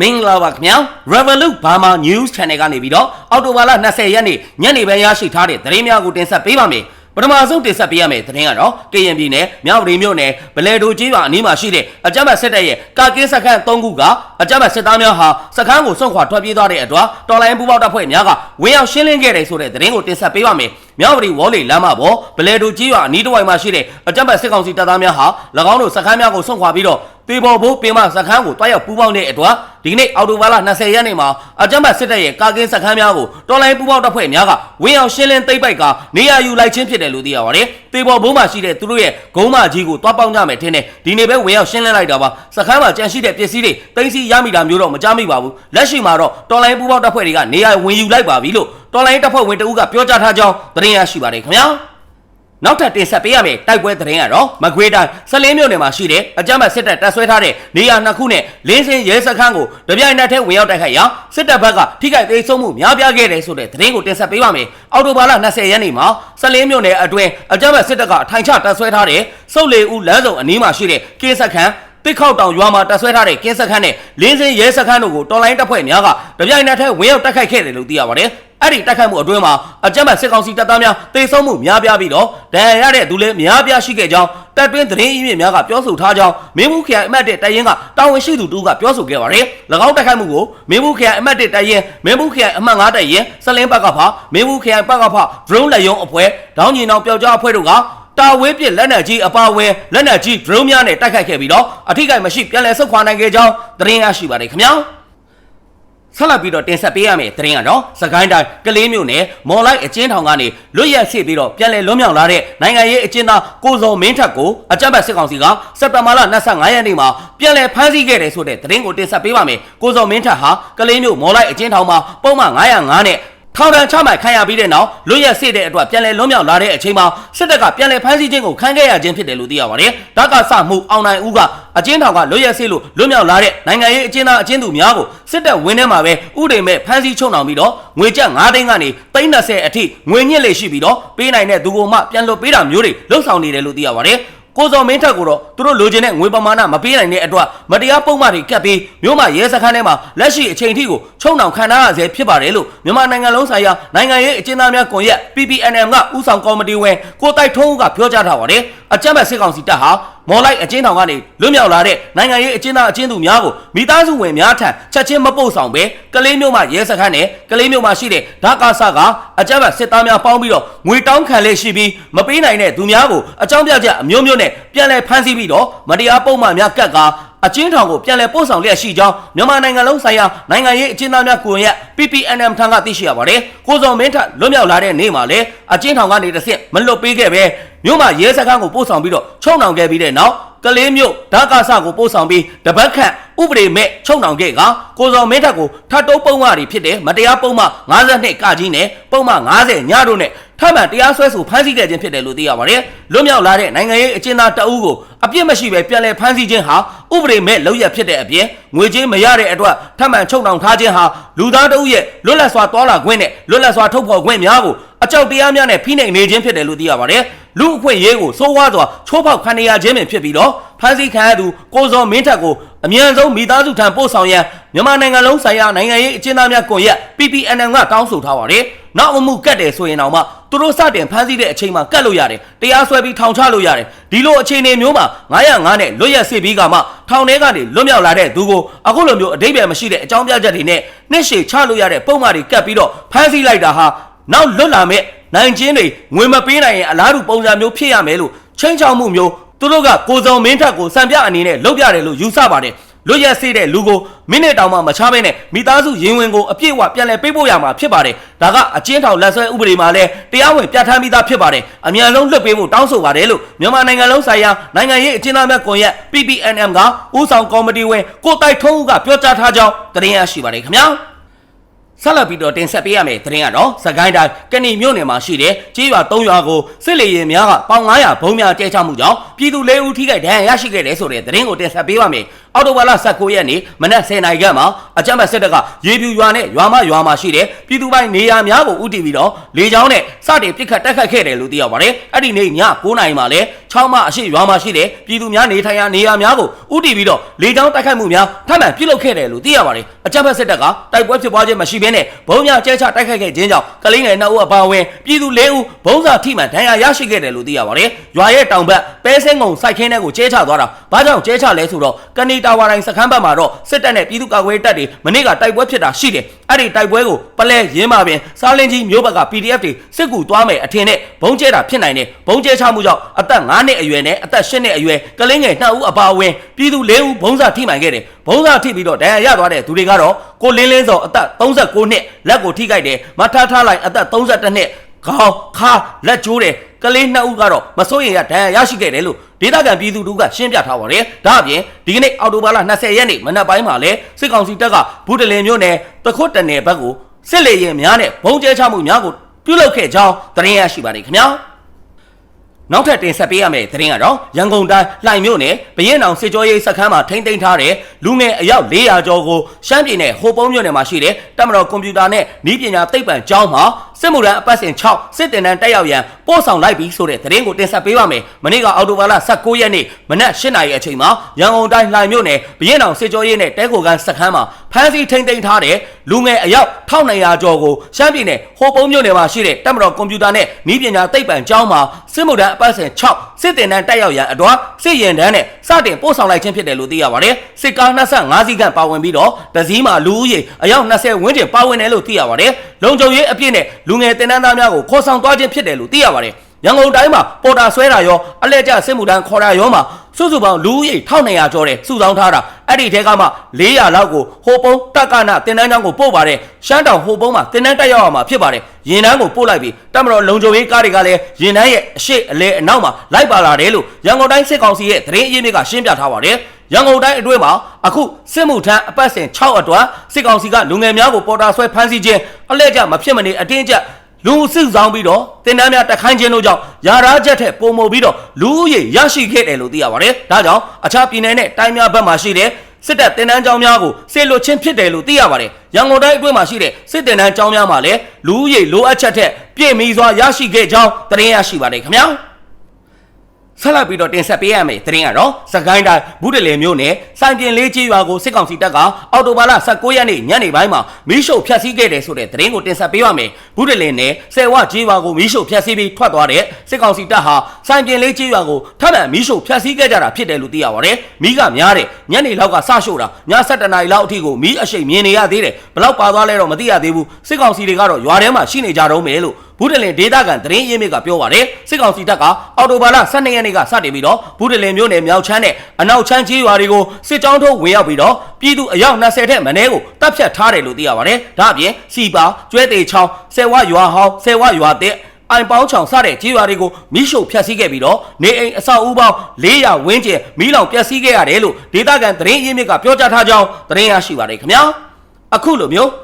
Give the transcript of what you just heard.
မင်္ဂလာပါခင်ဗျာ Revolut Burma News Channel ကနေပြီးတော့အော်တိုဘာလ20ရက်နေ့ညနေပိုင်းရရှိထားတဲ့သတင်းများကိုတင်ဆက်ပေးပါမယ်ပထမဆုံးတင်ဆက်ပေးရမယ့်သတင်းကတော့ကရင်ပြည်နယ်မြောက်ပြည်မြို့နယ်ဗလဲဒိုကြီးပါအနီးမှာရှိတဲ့အကြမ်းဖက်စစ်တပ်ရဲ့ကာကင်းစခန်း၃ခုကအကြမ်းဖက်စစ်သားများဟာစခန်းကိုစွန့်ခွာထွက်ပြေးသွားတဲ့အတွက်တော်လိုင်းပူပေါက်တပ်ဖွဲ့များကဝင်းရောက်ရှင်းလင်းခဲ့တယ်ဆိုတဲ့သတင်းကိုတင်ဆက်ပေးပါမယ် မြောက်ပြည်ဝေါ်လီလမ်းမပေါ်ဗလဲဒိုကြီးပါအနီးတစ်ဝိုက်မှာရှိတဲ့အကြမ်းဖက်စစ်ကောင်စီတပ်သားများဟာ၎င်းတို့စခန်းများကိုစွန့်ခွာပြီးတော့တေပေါ်ဘိုးပင်မစခန်းကိုတွားရောက်ပူးပေါင်းတဲ့အတွက်ဒီကနေ့အော်တိုဘာလ20ရက်နေ့မှာအကြမ်းဖက်စစ်တပ်ရဲ့ကာကင်းစခန်းများကိုတော်လိုင်းပူးပေါင်းတပ်ဖွဲ့များကဝင်းအောင်ရှင်းလင်းသိမ်းပိုက်ကနေရာယူလိုက်ခြင်းဖြစ်တယ်လို့သိရပါတယ်။တေပေါ်ဘိုးမှာရှိတဲ့သူတို့ရဲ့ဂုံးမကြီးကိုတွားပေါင်းကြမယ်ထင်တယ်။ဒီနေ့ပဲဝင်းအောင်ရှင်းလင်းလိုက်တာပါ။စခန်းမှာကြန့်ရှိတဲ့ပစ္စည်းတွေသိမ်းဆည်းရမိတာမျိုးတော့မကြားမိပါဘူး။လက်ရှိမှာတော့တော်လိုင်းပူးပေါင်းတပ်ဖွဲ့တွေကနေရာဝင်ယူလိုက်ပါပြီလို့ တော်လိုင်းတပ်ဖွဲ့ဝင်တဦးကပြောကြားထားကြောင်းသတင်းရရှိပါတယ်ခင်ဗျာ။နောက်ထပ်တင်ဆက်ပေးရမယ့်တိုက်ပွဲသတင်းကတော့မကွေးတိုင်းစလင်းမြို့နယ်မှာရှိတဲ့အကြမ်းဖက်စစ်တပ်တပ်ဆွဲထားတဲ့နေရာနှစ်ခုနဲ့လင်းစင်ရဲစခန်းကိုတပြိုင်နက်တည်းဝင်ရောက်တိုက်ခိုက်ရာစစ်တပ်ဘက်ကထိခိုက်သေးဆုံးမှုများပြားခဲ့တယ်ဆိုတဲ့သတင်းကိုတင်ဆက်ပေးပါမယ်။အော်တိုဘာလ20ရက်နေ့မှာစလင်းမြို့နယ်အတွင်းအကြမ်းဖက်စစ်တပ်ကအထိုင်ချတပ်ဆွဲထားတဲ့စုပ်လေဦးလမ်းစုံအနီးမှာရှိတဲ့ကင်းစခန်းတစ်ခေါက်တောင်ရွာမှာတပ်ဆွဲထားတဲ့ကင်းစခန်းနဲ့လင်းစင်ရဲစခန်းတို့ကိုတော်လိုင်းတပ်ဖွဲ့များကတပြိုင်နက်တည်းဝင်ရောက်တိုက်ခိုက်ခဲ့တယ်လို့သိရပါတယ်။ အဲ့ဒီတိုက်ခိုက်မှုအတွင်းမှာအကြမ်းဖက်စစ်ကောင်စီတပ်သားများတေဆုံးမှုများပြားပြီးတော့ဒဏ်ရာရတဲ့သူလည်းများပြားရှိခဲ့ကြောင်းတပ်တွင်းသတင်းအရင်းမြစ်များကပြောဆိုထားကြောင်းမင်းဘူးခရိုင်အမတ်တဲ့တိုင်ရင်ကတာဝန်ရှိသူတူကပြောဆိုခဲ့ပါတယ်။၎င်းတိုက်ခိုက်မှုကိုမင်းဘူးခရိုင်အမတ်တဲ့တိုင်ရင်မင်းဘူးခရိုင်အမှတ်9တိုင်ရင်စလင်းဘက်ကဖမင်းဘူးခရိုင်ဘက်ကဖ drone လက်ရုံအဖွဲ့ဒေါင်းညီနောင်ပျောက်ကြားအဖွဲ့တို့ကတာဝဲပြစ်လက်နက်ကြီးအပါအဝင်လက်နက်ကြီး drone များနဲ့တိုက်ခိုက်ခဲ့ပြီးတော့အထိကိမရှိပြန်လည်ဆုတ်ခွာနိုင်ခဲ့ကြောင်းသတင်းရရှိပါတယ်ခင်ဗျာ။ ဆက်လက်ပြီးတော့တင်ဆက်ပေးရမယ့်သတင်းကတော့စကိုင်းတိုင်းကလေးမြို့နယ်မော်လိုက်အကျဉ်းထောင်ကနေလွတ်ရက်ရှိပြီးတော့ပြန်လည်လွတ်မြောက်လာတဲ့နိုင်ငံရေးအကျဉ်းသားကိုစောမင်းထက်ကိုအကြမ်းဖက်စစ်ကောင်စီကစက်တင်ဘာလ25ရက်နေ့မှာပြန်လည်ဖမ်းဆီးခဲ့တယ်ဆိုတဲ့သတင်းကိုတင်ဆက်ပေးပါမယ်ကိုစောမင်းထက်ဟာကလေးမြို့မော်လိုက်အကျဉ်းထောင်မှာပုံမှန်905နဲ့ ထောင်ဒဏ်ချမှတ်ခံရပြီးတဲ့နောက်လွတ်ရက်စေတဲ့အတွက်ပြန်လည်လွတ်မြောက်လာတဲ့အချိန်မှာစစ်တပ်ကပြန်လည်ဖမ်းဆီးခြင်းကိုခံခဲ့ရခြင်းဖြစ်တယ်လို့သိရပါတယ်။ဒါကစမှုအောင်နိုင်ဦးကအကျဉ်းထောင်ကလွတ်ရက်စေလို့လွတ်မြောက်လာတဲ့နိုင်ငံရေးအကျဉ်းသားအကျဉ်းသူများကိုစစ်တပ်ဝင်းထဲမှာပဲဥဒေမဲ့ဖမ်းဆီးချုပ်နှောင်ပြီးတော့ငွေကျပ်9သိန်းကနေ30အထိငွေညှစ်လေရှိပြီးတော့ပေးနိုင်တဲ့သူကိုမှပြန်လွတ်ပေးတာမျိုးတွေလှုပ်ဆောင်နေတယ်လို့သိရပါတယ်။ ကိုစောမင်းထက်ကိုတော့သူတို့လိုချင်တဲ့ငွေပမာဏမပေးနိုင်တဲ့အတွက်မတရားပုံမှန်တွေကပ်ပြီးမြို့မှာရဲစခန်းထဲမှာလက်ရှိအချိန်ထိကိုချုံနှောင်ခံထားရဆဲဖြစ်ပါတယ်လို့မြန်မာနိုင်ငံလုံးဆိုင်ရာနိုင်ငံရေးအကျဉ်းသားများကွန်ရက် PPNM ကဦးဆောင်ကော်မတီဝင်ကိုတိုက်ထုံးဦးကပြောကြားထားပါတယ်အကြမ်းဖက်စစ်ကောင်စီတပ်ဟာ မော်လိုက်အကျဉ်းထောင်ကနေလွတ်မြောက်လာတဲ့နိုင်ငံရေးအကျဉ်းသားအကျဉ်းသူများကိုမိသားစုဝင်များထံချက်ချင်းမပို့ဆောင်ပဲကလေးမျိုးမှာရဲစခန်းနဲ့ကလေးမျိုးမှာရှိတဲ့ဓာကာဆာကအကြမ်းဖက်စစ်သားများပေါင်းပြီးတော့ငွေတောင်းခံလေးရှိပြီးမပေးနိုင်တဲ့သူများကိုအကြောင်းပြချက်အမျိုးမျိုးနဲ့ပြန်လည်ဖမ်းဆီးပြီးတော့မတရားပုံမှန်များကတ်ကာ အချင်းထောင်ကိုပြန်လည်ပို့ဆောင်လျက်ရှိကြောင်းမြန်မာနိုင်ငံလုံးဆိုင်ရာနိုင်ငံရေးအကျဉ်းသားများကွန်ရက် PPNM ထံကသိရှိရပါတယ်။ကိုစောမင်းထလွတ်မြောက်လာတဲ့နေ့မှာလေအချင်းထောင်ကနေတစ်ဆင့်မလွတ်ပေးခဲ့ပဲမြို့မှာရဲစခန်းကိုပို့ဆောင်ပြီးတော့ချုံနှောင်ခဲ့ပြီးတဲ့နောက်ကလေးမြို့ဓာကာဆကိုပို့ဆောင်ပြီးတပတ်ခန့်ဥပဒေမဲ့ချုံနှောင်ခဲ့ကကိုစောမင်းထက်ကိုထပ်တုံးပုံမှန်တွေဖြစ်တဲ့မတရားပုံမှန်52ကကြီးနဲ့ပုံမှန်90ညတို့နဲ့ ထပ်မံတရားစွဲဆိုဖမ်းဆီးခဲ့ခြင်းဖြစ်တယ်လို့သိရပါတယ်။လွတ်မြောက်လာတဲ့နိုင်ငံရေးအကျဉ်းသားတအုပ်ကိုအပြစ်မရှိပဲပြန်လည်ဖမ်းဆီးခြင်းဟာဥပဒေမဲ့လောက်ရဖြစ်တဲ့အပြင်ငွေကြေးမရတဲ့အတွက်ထပ်မံချုပ်နှောင်ထားခြင်းဟာလူသားတအုပ်ရဲ့လွတ်လပ်စွာတွာလာခွင့်နဲ့လွတ်လပ်စွာထုတ်ဖော်ခွင့်များကိုအကြောက်တရားများနဲ့ဖိနှိပ်နေခြင်းဖြစ်တယ်လို့သိရပါတယ်။လူအခွင့်အရေးကိုစိုးဝါးစွာချိုးဖောက်ခံရခြင်းပင်ဖြစ်ပြီးတော့ဖမ်းဆီးခံရသူကိုစောမင်းထက်ကိုအမြန်ဆုံးမိသားစုထံပို့ဆောင်ရန်မြန်မာနိုင်ငံလုံးဆိုင်ရာနိုင်ငံရေးအကျဉ်းသားများကွန်ရက် PPNN ကတောင်းဆိုထားပါတယ်။ နောက်အမှုကတ်တယ်ဆိုရင်တော့မှသူတို့စတင်ဖမ်းဆီးတဲ့အချိန်မှာကတ်လို့ရတယ်။တရားစွဲပြီးထောင်ချလို့ရတယ်။ဒီလိုအခြေအနေမျိုးမှာ905နဲ့လွတ်ရက်စေပြီးကမှထောင်ထဲကနေလွတ်မြောက်လာတဲ့သူကိုအခုလိုမျိုးအတိတ်ပဲမရှိတဲ့အကြောင်းပြချက်တွေနဲ့နှစ်ရှည်ချလို့ရတဲ့ပုံမှန်တွေကတ်ပြီးတော့ဖမ်းဆီးလိုက်တာဟာနောက်လွတ်လာမဲ့နိုင်ချင်းတွေငွေမပေးနိုင်ရင်အလားတူပုံစံမျိုးဖြစ်ရမယ်လို့ချင်းချောင်မှုမျိုးသူတို့ကကိုစုံမင်းထက်ကိုစံပြအနေနဲ့လုပ်ပြတယ်လို့ယူဆပါတယ် လွတ်ရက်စေးတဲ့လူကိုမိနစ်တောင်မှမချဘဲနဲ့မိသားစုရင်ဝင်ကိုအပြည့်အဝပြန်လည်ပေးပို့ရမှာဖြစ်ပါတယ်ဒါကအချင်းထောင်လက်ဆွဲဥပဒေမှာလည်းတရားဝင်ပြဋ္ဌာန်းပြီးသားဖြစ်ပါတယ်အမြန်ဆုံးလွတ်ပေးဖို့တောင်းဆိုပါတယ်လို့မြန်မာနိုင်ငံလုံးဆိုင်ရာနိုင်ငံရေးအကျဉ်းသားများကွန်ရက် PPNM ကဦးဆောင်ကော်မတီဝင်ကိုတိုက်ထုံးဦးကပြောကြားထားကြောင်းတင်ရရှိပါတယ်ခင်ဗျာဆက်လက်ပြီးတော့တင်ဆက်ပေးရမယ့်သတင်းကတော့စကိုင်းတိုင်းကဏီမြို့နယ်မှာရှိတဲ့ကြေးရွာ၃ရွာကိုစစ်လေရင်များကပေါင်900ဘုံများတဲချမှုကြောင့်ပြည်သူ၄ဦးထိခိုက်ဒဏ်ရာရရှိခဲ့တယ်ဆိုတဲ့သတင်းကိုတင်ဆက်ပေးပါမယ် အော်တိုဘာလ19ရက်နေ့မနက်10:00နာရီခန့်မှာအကြမ်းဖက်စစ်တပ်ကရေပြူရွာနဲ့ရွာမရွာမှာရှိတဲ့ပြည်သူပိုင်းနေရာများကိုဥတီပြီးတော့လေကြောင်းနဲ့စတင်ပစ်ခတ်တိုက်ခတ်ခဲ့တယ်လို့သိရပါတယ်အဲ့ဒီနေ့ည9:00နာရီမှာလည်းချောင်းမအရှိရွာမှာရှိတဲ့ပြည်သူများနေထိုင်ရာနေရာများကိုဥတီပြီးတော့လေကြောင်းတိုက်ခိုက်မှုများထပ်မံပြုလုပ်ခဲ့တယ်လို့သိရပါတယ်အကြမ်းဖက်စစ်တပ်ကတိုက်ပွဲဖြစ်ပွားခြင်းမရှိဘဲနဲ့ဘုံများကျဲချတိုက်ခိုက်ခဲ့ခြင်းကြောင့်ကလေးငယ်2ဦးအပါအဝင်ပြည်သူ4ဦးဘုံစာထိမှန်ဒဏ်ရာရရှိခဲ့တယ်လို့သိရပါတယ်ရွာရဲ့တောင်ဘက်ပဲစင်းငုံစိုက်ခင်းတဲ့ကိုကျဲချသွားတာဘာကြောင့်ကျဲချလဲဆိုတော့ကနီတာဝါတိုင်းစခန်းဘက်မှာတော့စစ်တပ်နဲ့ပြည်သူ့ကာကွယ်ရေးတပ်တွေမနေ့ကတိုက်ပွဲဖြစ်တာရှိတယ်အဲ့ဒီတိုက်ပွဲကိုပလဲရင်းပါပင်စားလင်းကြီးမြို့ဘက်က PDF တွေစစ်ကူသွားမယ်အထင်နဲ့ဘုံကျဲတာဖြစ်နိုင်တယ်ဘုံကျဲချမှုကြောင့်အသက်9နှစ်အရွယ်နဲ့အသက်10နှစ်အရွယ်ကလေးငယ်2ဦးအပါအဝင်ပြည်သူ4ဦးဘုံစာထိမှန်ခဲ့တယ်ဘုံစာထိပြီးတော့ဒဏ်ရာရသွားတဲ့သူတွေကတော့ကိုလင်းလင်းစောအသက်39နှစ်လက်ကိုထိခိုက်တယ်မထထားလိုက်အသက်32နှစ်ခေါင်းခါလက်ကျိုးတယ် ကလေးနှစ်ဦးကတော့မစိုးရင်ရဒဏ်ရာရရှိခဲ့တယ်လို့ဒေသခံပြည်သူတို့ကရှင်းပြထားပါတယ်။ဒါအပြင်ဒီကနေ့အော်တိုဘာလ20ရက်နေ့မနက်ပိုင်းမှာလည်းစစ်ကောင်စီတပ်ကဘူးတလင်မြို့နယ်တခွတ်တနယ်ဘက်ကိုစစ်လေရင်များနဲ့ဘုံကျဲချမှုများကိုပြုလုပ်ခဲ့ကြောင်းသတင်းရရှိပါတယ်ခင်ဗျာ။နောက်ထပ်တင်ဆက်ပေးရမယ့်သတင်းကတော့ရန်ကုန်တိုင်းလှိုင်မြို့နယ်ဘရင်အောင်စစ်ကြောရေးစခန်းမှာထိန်းသိမ်းထားတဲ့လူငယ်အယောက်400ကျော်ကိုရှမ်းပြည်နယ်ဟိုပုံးမြို့နယ်မှာရှိတဲ့တပ်မတော်ကွန်ပျူတာနဲ့ဤပညာသိပ္ပံကျောင်းမှာစစ်မှုထမ်းအပတ်စဉ်6စစ်တင်တန်းတက်ရောက်ရန်ပို့ဆောင်လိုက်ပြီးဆိုတဲ့သတင်းကိုတင်ဆက်ပေးပါမယ်။မနေ့ကအောက်တိုဘာလ19ရက်နေ့မနက်8:00နာရီအချိန်မှာရန်ကုန်တိုင်းလှိုင်မြို့နယ်ဘရင်အောင်စစ်ကြောရေးနဲ့တဲခိုကန်စခန်းမှာဖမ်းဆီးထိန်းသိမ်းထားတဲ့လူငယ်အယောက်1200ကျော်ကိုရှမ်းပြည်နယ်ဟိုပုံးမြို့နယ်မှာရှိတဲ့တပ်မတော်ကွန်ပျူတာနဲ့ဤပညာသိပ္ပံကျောင်းမှာစစ်မှုထမ်းအပတ်စဉ်6စစ်တင်တန်းတက်ရောက်ရန်အတွက်စစ်ရင်တန်းနဲ့စတင်ပို့ဆောင်လိုက်ခြင်းဖြစ်တယ်လို့သိရပါတယ်။စစ်ကား25စီးခန့်ပါဝင်ပြီးတော့တစည်းမှာလူဦးရေအယောက်20ဝန်းကျင်ပါဝင်တယ်လို့သိရပါတယ်။လုံခြုံရေးအပြည့်နဲ့လူငယ်တင်တန်းသားများကိုခေါ်ဆောင်သွားခြင်းဖြစ်တယ်လို့သိရပါတယ်။ရန်ကုန်တိုင်းမှာပေါ်တာဆွဲတာရောအလဲကျစစ်မှုထမ်းခေါ်တာရောမှာစုစုပေါင်းလူဦးရေ1200ကျော်တဲ့စုဆောင်းထားတာအဲ့ဒီထဲကမှ400လောက်ကိုဟိုပုံးတက်ကနာတင်တန်းချောင်းကိုပို့ပါတယ်ရှမ်းတောင်ဟိုပုံးမှာတင်တန်းတက်ရောက်ရမှာဖြစ်ပါတယ်ရင်တန်းကိုပို့လိုက်ပြီးတပ်မတော်လုံခြုံရေးကားတွေကလည်းရင်တန်းရဲ့အရှိအလဲအနောက်မှာလိုက်ပါလာတယ်လို့ရန်ကုန်တိုင်းစစ်ကောင်စီရဲ့သတင်းအရင်းမြစ်ကရှင်းပြထားပါတယ် ရန်ကုန်တိုင်းအတွင်းမှာအခုစစ်မှုထမ်းအပတ်စဉ်6အတွက်စစ်ကောင်စီကလူငယ်များကိုပေါ်တာဆွဲဖမ်းဆီးခြင်းအလဲကျမဖြစ်မနေအတင်းကျပ်လူစုဆောင်ပြီးတော့တင်တန်းများတက်ခိုင်းခြင်းတို့ကြောင့်ယာရာချက်ထက်ပုံမပြီးတော့လူဦးရေရရှိခဲ့တယ်လို့သိရပါတယ်။ဒါကြောင့်အခြားပြည်နယ်နဲ့တိုင်းများဘက်မှာရှိတဲ့စစ်တပ်တင်တန်းကျောင်းများကိုဆေလွတ်ချင်းဖြစ်တယ်လို့သိရပါတယ်။ရန်ကုန်တိုင်းအတွင်းမှာရှိတဲ့စစ်တင်တန်းကျောင်းများမှာလည်းလူဦးရေလိုအပ်ချက်ထက်ပြည့်မီစွာရရှိခဲ့ကြောင်းသတင်းရရှိပါတယ်ခင်ဗျာ။ ဆက်လက်ပြီးတော့တင်ဆက်ပေးရမယ်သတင်းကတော့စကိုင်းတိုင်းဘူးတလေမြို့နယ်စိုင်ပြင်လေးကြီးရွာကိုစစ်ကောင်စီတပ်ကအော်တိုဘာလ19ရက်နေ့ညနေပိုင်းမှာမီးရှို့ဖျက်ဆီးခဲ့တယ်ဆိုတဲ့သတင်းကိုတင်ဆက်ပေးရမယ်ဘူးတလေနယ်ဆယ်ဝကြီးရွာကိုမီးရှို့ဖျက်ဆီးပြီးထွက်သွားတဲ့စစ်ကောင်စီတပ်ဟာစိုင်ပြင်လေးကြီးရွာကိုထပ်မံမီးရှို့ဖျက်ဆီးခဲ့ကြတာဖြစ်တယ်လို့သိရပါတယ်မီးကများတယ်ညနေလောက်ကစရှို့တာည7:00နာရီလောက်အထိကိုမီးအရှိန်မြင်နေရသေးတယ်ဘလောက်ပါသွားလဲတော့မသိရသေးဘူးစစ်ကောင်စီတွေကတော့ရွာထဲမှာရှိနေကြတော့မယ်လို့ဘူးတလင်ဒေသခံသတင်းရင်းမြစ်ကပြောပါတယ်စစ်ကောင်စီတပ်ကအော်တိုဘာလ12ရက်နေ့ကစတင်ပြီးတော့ဘူးတလင်မြို့နယ်မြောက်ချမ်းနဲ့အနောက်ချမ်းကြီးရွာတွေကိုစစ်ကြောင်းထုတ်ဝင်ရောက်ပြီးတော့ပြည်သူအယောက်20ထက်မနည်းကိုတပ်ဖြတ်ထားတယ်လို့သိရပါတယ်ဒါအပြင်စီပါကျွဲသေးချောင်းဆယ်ဝရွာဟောင်းဆယ်ဝရွာတဲ့အိုင်ပေါင်းချောင်စတဲ့ကြီးရွာတွေကိုမိရှို့ဖျက်ဆီးခဲ့ပြီးတော့နေအိမ်အဆောက်အဦပေါင်း400ဝန်းကျင်မိလောင်ပျက်စီးခဲ့ရတယ်လို့ဒေသခံသတင်းရင်းမြစ်ကပြောကြားထားကြောင်းသတင်းရရှိပါတယ်ခင်ဗျာအခုလိုမျိုး